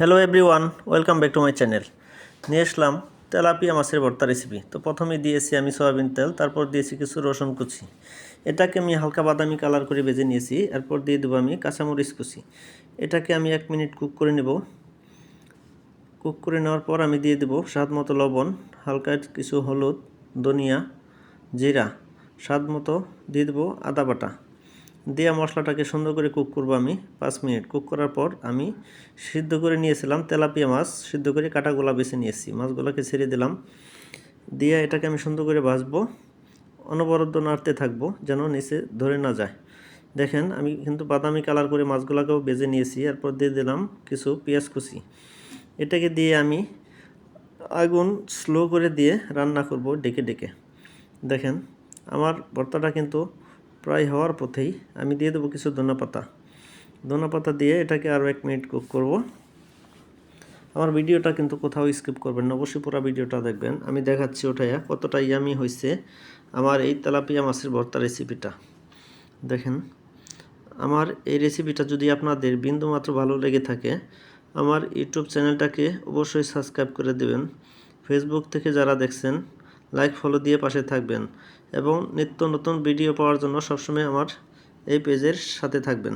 Hello everyone welcome back to my channel নিয়ে আসলাম tilapia মাছের ভর্তা রেসিপি তো প্রথমে দিয়েছি আমি সয়াবিন তেল, তারপর দিয়েছি কিছু রসুন কুচি। এটাকে আমি হালকা বাদামি কালার করে ভেজে নিয়েছি, এরপর দিয়ে দেবো আমি কাঁচামরিচ কুচি। এটাকে আমি এক মিনিট কুক করে নেব। কুক করে নেওয়ার পর আমি দিয়ে দেবো স্বাদ মতো লবণ, হালকা কিছু হলুদ, ধনিয়া, জিরা। স্বাদ মতো দিয়ে দেবো আদা বাটা। দিয়ে মশলাটাকে সুন্দর করে কুক করব আমি পাঁচ মিনিট। কুক করার পর আমি সিদ্ধ করে নিয়েছিলাম তেলাপিয়া মাছ, সিদ্ধ করে কাটাগুলা বেছে নিয়েছি। মাছগুলোকে ছেড়ে দিলাম। দিয়ে এটাকে আমি সুন্দর করে ভাজবো। অনবরত নাড়তে থাকব যেন নিচে ধরে না যায়। দেখেন, আমি কিন্তু বাদামি কালার করে মাছগুলোকেও বেজে নিয়েছি। এরপর দিয়ে দিলাম কিছু পেঁয়াজ কুচি। এটাকে দিয়ে আমি আগুন স্লো করে দিয়ে রান্না করব ডেকে ডেকে। দেখেন, আমার ভর্তাটা কিন্তু প্রায় হওয়ার পথেই আমি দিয়ে দেবো কিছু ধনে পাতা। পাতা দিয়ে এটাকে আরও এক মিনিট কুক করব। আমার ভিডিওটা কিন্তু কোথাও স্কিপ করবেন না, অবশ্যই পুরো ভিডিওটা দেখবেন। আমি দেখাচ্ছি ওটাই কতটা ইয়ামি হয়েছে আমার এই তেলাপিয়া মাছের ভর্তা রেসিপিটা। দেখেন, আমার এই রেসিপিটা যদি আপনাদের বিন্দুমাত্র ভালো লেগে থাকে, আমার ইউটিউব চ্যানেলটাকে অবশ্যই সাবস্ক্রাইব করে দেবেন। ফেসবুক থেকে যারা দেখছেন লাইক ফলো দিয়ে পাশে থাকবেন এবং নিত্য নতুন ভিডিও পাওয়ার জন্য সবসময় আমার এই পেজের সাথে থাকবেন।